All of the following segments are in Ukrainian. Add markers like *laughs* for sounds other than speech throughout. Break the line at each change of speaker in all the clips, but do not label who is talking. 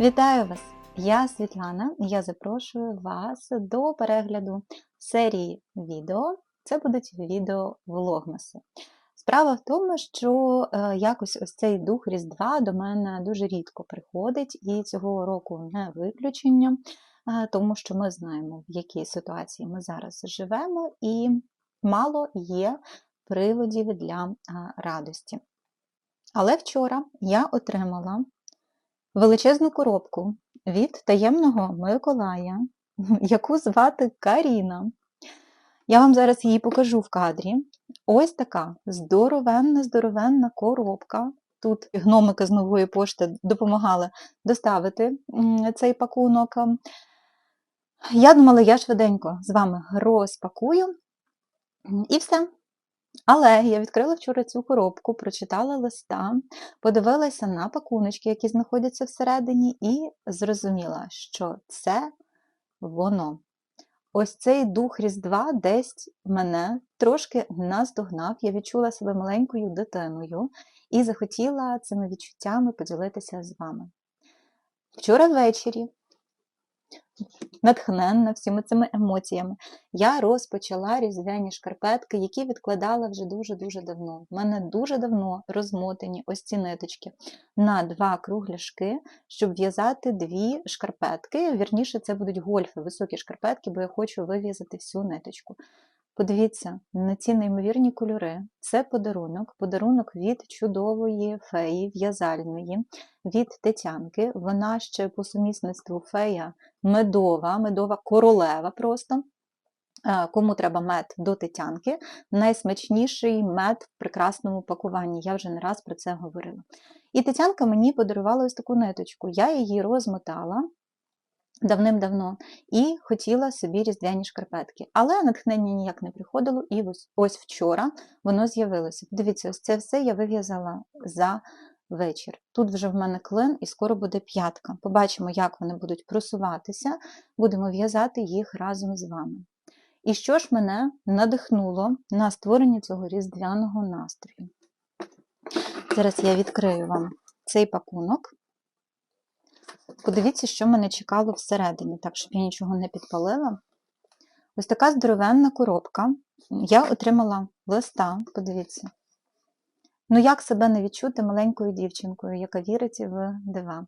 Вітаю вас! Я Світлана, я запрошую вас до перегляду серії відео. Це будуть відео влогмаси. Справа в тому, що е, якось ось цей дух Різдва до мене дуже рідко приходить, і цього року не виключення, е, тому що ми знаємо, в якій ситуації ми зараз живемо, і мало є приводів для е, радості. Але вчора я отримала величезну коробку від таємного Миколая, *laughs* яку звати Каріна. Я вам зараз її покажу в кадрі. Ось така здоровенна, здоровенна коробка. Тут гномики з нової пошти допомагали доставити цей пакунок. Я думала, я швиденько з вами розпакую. І все. Але я відкрила вчора цю коробку, прочитала листа, подивилася на пакуночки, які знаходяться всередині, і зрозуміла, що це воно. Ось цей дух Різдва десь мене трошки наздогнав. Я відчула себе маленькою дитиною і захотіла цими відчуттями поділитися з вами. Вчора ввечері натхненна всіма цими емоціями, я розпочала різдвяні шкарпетки, які відкладала вже дуже-дуже давно. У мене дуже давно розмотані ось ці ниточки на два кругляшки, щоб в'язати дві шкарпетки. Вірніше, це будуть гольфи, високі шкарпетки, бо я хочу вив'язати всю ниточку. Подивіться на ці неймовірні кольори. Це подарунок, подарунок від чудової феї в'язальної, від Тетянки. Вона ще по сумісництву фея медова, медова королева просто. Кому треба мед до Тетянки, найсмачніший мед в прекрасному пакуванні. Я вже не раз про це говорила. І Тетянка мені подарувала ось таку ниточку. Я її розмотала давним-давно і хотіла собі різдвяні шкарпетки. Але натхнення ніяк не приходило, і ось, ось вчора воно з'явилося. Дивіться, ось це все я вив'язала за вечір. Тут вже в мене клин і скоро буде п'ятка. Побачимо, як вони будуть просуватися, будемо в'язати їх разом з вами. І що ж мене надихнуло на створення цього різдвяного настрою? Зараз я відкрию вам цей пакунок. Подивіться, що мене чекало всередині, так, щоб я нічого не підпалила. Ось така здоровенна коробка. Я отримала листа, подивіться. Ну, як себе не відчути маленькою дівчинкою, яка вірить в дива.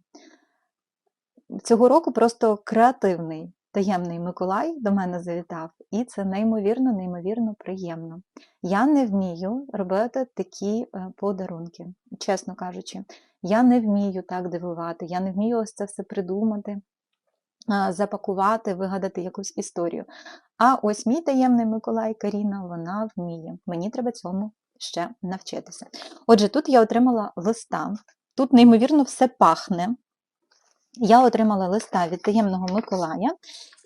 Цього року просто креативний таємний Миколай до мене завітав, і це неймовірно, неймовірно приємно. Я не вмію робити такі е, подарунки, чесно кажучи. Я не вмію так дивувати, я не вмію ось це все придумати, запакувати, вигадати якусь історію. А ось мій таємний Миколай Каріна, вона вміє. Мені треба цьому ще навчитися. Отже, тут я отримала листа, тут, неймовірно, все пахне. Я отримала листа від таємного Миколая,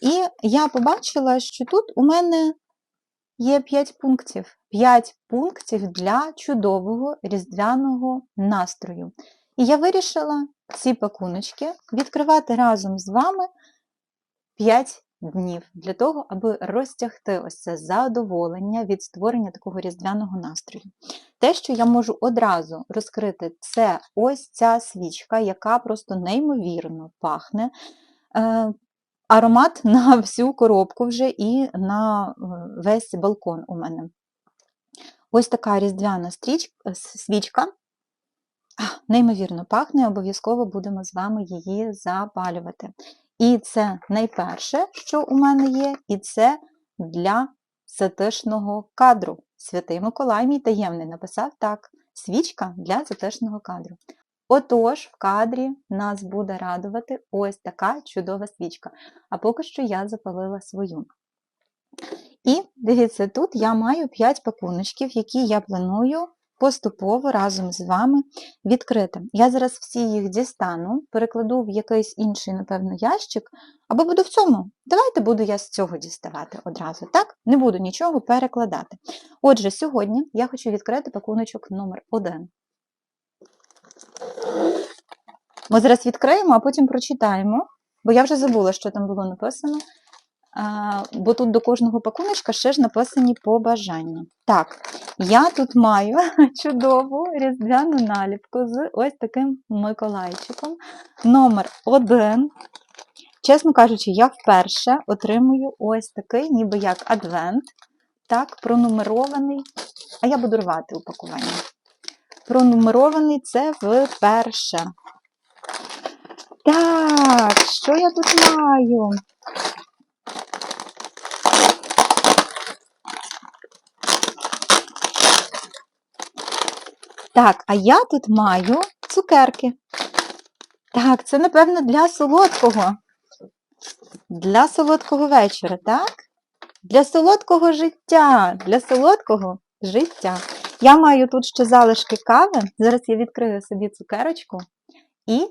і я побачила, що тут у мене є 5 пунктів. 5 пунктів для чудового різдвяного настрою. І я вирішила ці пакуночки відкривати разом з вами 5 днів для того, аби розтягти ось це задоволення від створення такого різдвяного настрою. Те, що я можу одразу розкрити, це ось ця свічка, яка просто неймовірно пахне. Е, аромат *laughs* на всю коробку вже і на е, весь балкон у мене. Ось така різдвяна свічка. Неймовірно пахне, обов'язково будемо з вами її запалювати. І це найперше, що у мене є, і це для затишного кадру. Святий Миколай, мій таємний, написав так: свічка для затишного кадру. Отож, в кадрі нас буде радувати ось така чудова свічка. А поки що я запалила свою. І дивіться, тут я маю 5 пакуночків, які я планую поступово разом з вами відкрити. Я зараз всі їх дістану, перекладу в якийсь інший, напевно, ящик, або буду в цьому. Давайте буду я з цього діставати одразу, так? Не буду нічого перекладати. Отже, сьогодні я хочу відкрити пакуночок номер 1. Ми зараз відкриємо, а потім прочитаємо, бо я вже забула, що там було написано. Бо тут до кожного пакуночка ще ж написані побажання. Так, я тут маю *laughs* чудову різдвяну наліпку з ось таким Миколайчиком. Номер 1. Чесно кажучи, я вперше отримую ось такий, ніби як адвент. Так, пронумерований. А я буду рвати упакування. Пронумерований це вперше. Так, що я тут маю? Так, а я тут маю цукерки. Так, це, напевно, для солодкого. Для солодкого вечора, так? Для солодкого життя. Для солодкого життя. Я маю тут ще залишки кави. Зараз я відкрию собі цукерочку і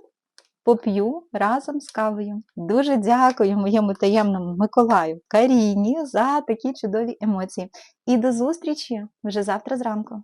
поп'ю разом з кавою. Дуже дякую моєму таємному Миколаю Каріні за такі чудові емоції. І до зустрічі вже завтра зранку.